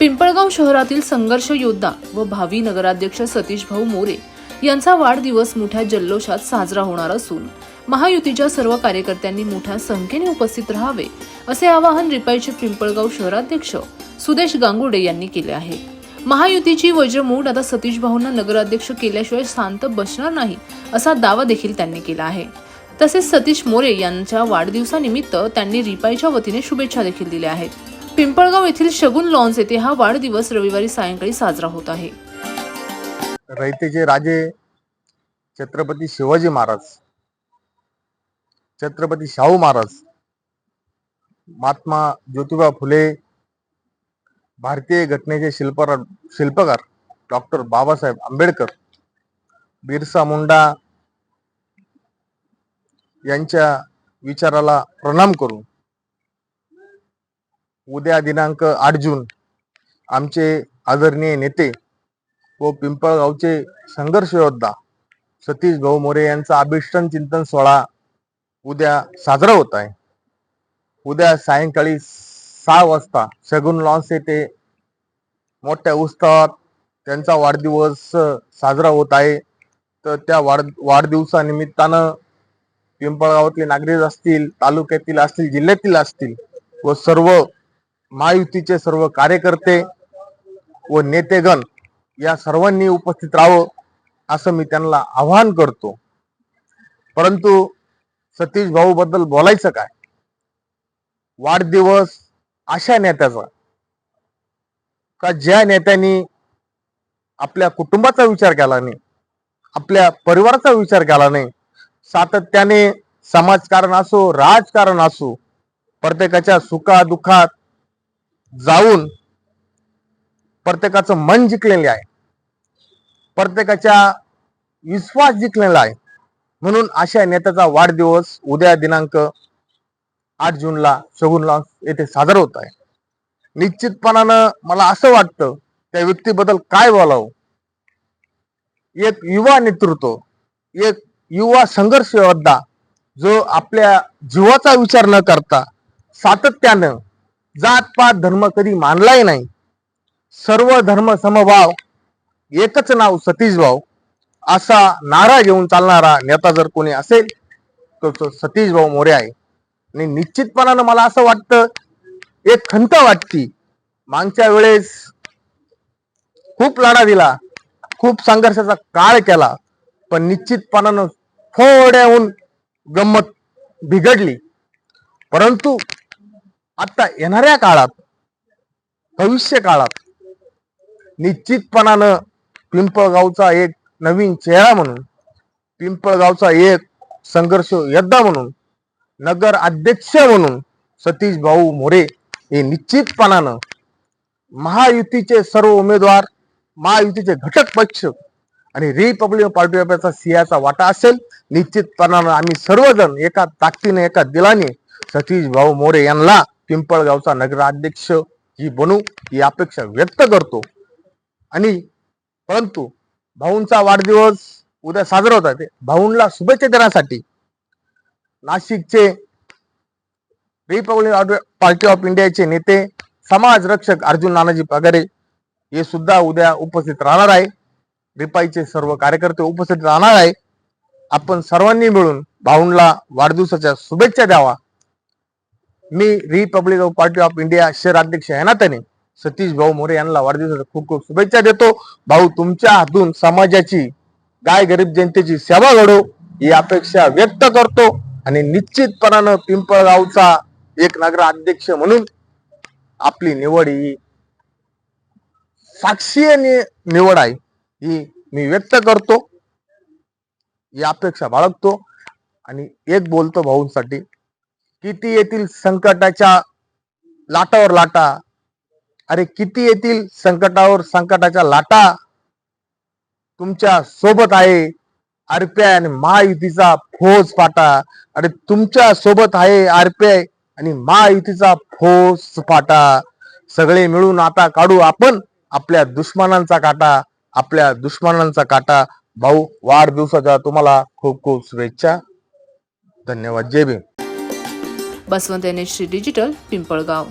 पिंपळगाव शहरातील संघर्ष योद्धा व भावी नगराध्यक्ष सतीश भाऊ मोरे यांचा वाढदिवस मोठ्या जल्लोषात साजरा होणार असून महायुतीच्या सर्व कार्यकर्त्यांनी मोठ्या संख्येने उपस्थित राहावे असे आवाहन रिपाईचे पिंपळगाव शहराध्यक्ष सुदेश गांगुडे यांनी केले आहे. महायुतीची वज्रमूठ आता सतीश भाऊंना नगराध्यक्ष केल्याशिवाय शांत बसणार नाही असा दावा देखील त्यांनी केला आहे. तसेच सतीश मोरे यांच्या वाढदिवसानिमित्त त्यांनी रिपाईच्या वतीने शुभेच्छा देखील दिल्या आहेत. पिंपळगाव येथील शगुन लॉन्स येथे हा वाढदिवस रविवारी सायंकाळी साजरा होत आहे. रयतेचे राजे छत्रपती शिवाजी महाराज छत्रपती शाहू महाराज महात्मा ज्योतिबा फुले भारतीय घटनेचे शिल्पकार शिल्पकार डॉक्टर बाबासाहेब आंबेडकर बिरसा मुंडा यांच्या विचाराला प्रणाम करून उद्या दिनांक आठ जून आमचे आदरणीय नेते व पिंपळगावचे संघर्ष योद्धा सतीश भाऊ मोरे यांचा अभिष्टन चिंतन सोहळा उद्या साजरा होत आहे. उद्या सायंकाळी सहा वाजता शगुन लॉन्स येथे मोठ्या उत्सवात त्यांचा वाढदिवस साजरा होत आहे. तर त्या वाढ वाढदिवसानिमित्तानं पिंपळगावातले नागरिक असतील तालुक्यातील असतील जिल्ह्यातील असतील व सर्व महायुतीचे सर्व कार्यकर्ते व नेतेगण या सर्वांनी उपस्थित राहावं असं मी त्यांना आवाहन करतो. परंतु सतीश भाऊ बद्दल बोलायचं काय? वाढदिवस अशा नेत्याचा का ज्या नेत्यांनी आपल्या कुटुंबाचा विचार केला नाही आपल्या परिवाराचा विचार केला नाही सातत्याने समाजकारण असो राजकारण असो प्रत्येकाच्या सुखा दुःखात जाऊन प्रत्येकाचं मन जिंकलेले आहे. प्रत्येकाच्या विश्वास जिंकलेला आहे. म्हणून अशा नेत्याचा वाढदिवस उद्या दिनांक आठ जूनला शगुनला येथे साजरा होत आहे. निश्चितपणानं मला असं वाटतं त्या व्यक्तीबद्दल काय बोलावं? एक युवा नेतृत्व एक युवा संघर्ष योद्धा जो आपल्या जीवाचा विचार न करता सातत्यानं जात पात धर्म कधी मानलाही नाही. सर्व धर्म समभाव एकच नाव सतीश भाऊ असा नारा घेऊन चालणारा नेता जर कोणी असेल तर तो सतीश भाऊ मोरे आहे. आणि निश्चितपणानं मला असं वाटतं एक खंत वाटती मागच्या वेळेस खूप लढा दिला खूप संघर्षाचा काळ केला पण निश्चितपणानं थोड्याहून गंमत बिघडली. परंतु आता येणाऱ्या काळात भविष्य काळात निश्चितपणानं पिंपळगावचा एक नवीन चेहरा म्हणून पिंपळगावचा एक संघर्ष योद्धा म्हणून नगर अध्यक्ष म्हणून सतीश भाऊ मोरे हे निश्चितपणानं महायुतीचे सर्व उमेदवार महायुतीचे घटक पक्ष आणि रिपब्लिकन पार्टी ऑफ याचा सिंहाचा वाटा असेल निश्चितपणानं आम्ही सर्वजण एका ताकदीने एका दिलाने सतीश भाऊ मोरे यांना पिंपळगावचा नगराध्यक्ष ही बनू ही अपेक्षा व्यक्त करतो. आणि परंतु भाऊंचा वाढदिवस उद्या साजरा होत आहे. भाऊंला शुभेच्छा देण्यासाठी नाशिकचे रिपब्लिक पार्टी ऑफ इंडियाचे नेते समाज रक्षक अर्जुन नानाजी पगारे हे सुद्धा उद्या उपस्थित राहणार आहे. रिपाईचे सर्व कार्यकर्ते उपस्थित राहणार आहे. आपण सर्वांनी मिळून भाऊंला वाढदिवसाच्या शुभेच्छा द्यावा. मी republic of party of India शहर अध्यक्ष या नात्याने सतीश भाऊ मोरे यांना वाढदिवसाच्या खूप खूप शुभेच्छा देतो. भाऊ तुमच्या हातून समाजाची गाय गरीब जनतेची सेवा घडो ही अपेक्षा व्यक्त करतो आणि निश्चितपणानं पिंपळगावचा एक नगर अध्यक्ष म्हणून आपली निवड ही साक्षीय निवड आहे ही मी व्यक्त करतो. ही अपेक्षा बाळगतो. आणि एक बोलतो भाऊंसाठी किती येतील संकटाच्या लाटावर लाटा? अरे किती येतील संकटावर संकटाच्या लाटा? तुमच्यासोबत आहे आरपीआय आणि महायुतीचा फौज फाटा. अरे तुमच्यासोबत आहे आरपीआय आणि महायुतीचा फौज फाटा. सगळे मिळून आता काढू आपण आपल्या दुश्मनांचा काटा आपल्या दुश्मनांचा काटा. भाऊ वाढदिवसाच्या तुम्हाला खूप खूप शुभेच्छा. धन्यवाद. जय Bhim. Baswant N digital Pimpalgaon.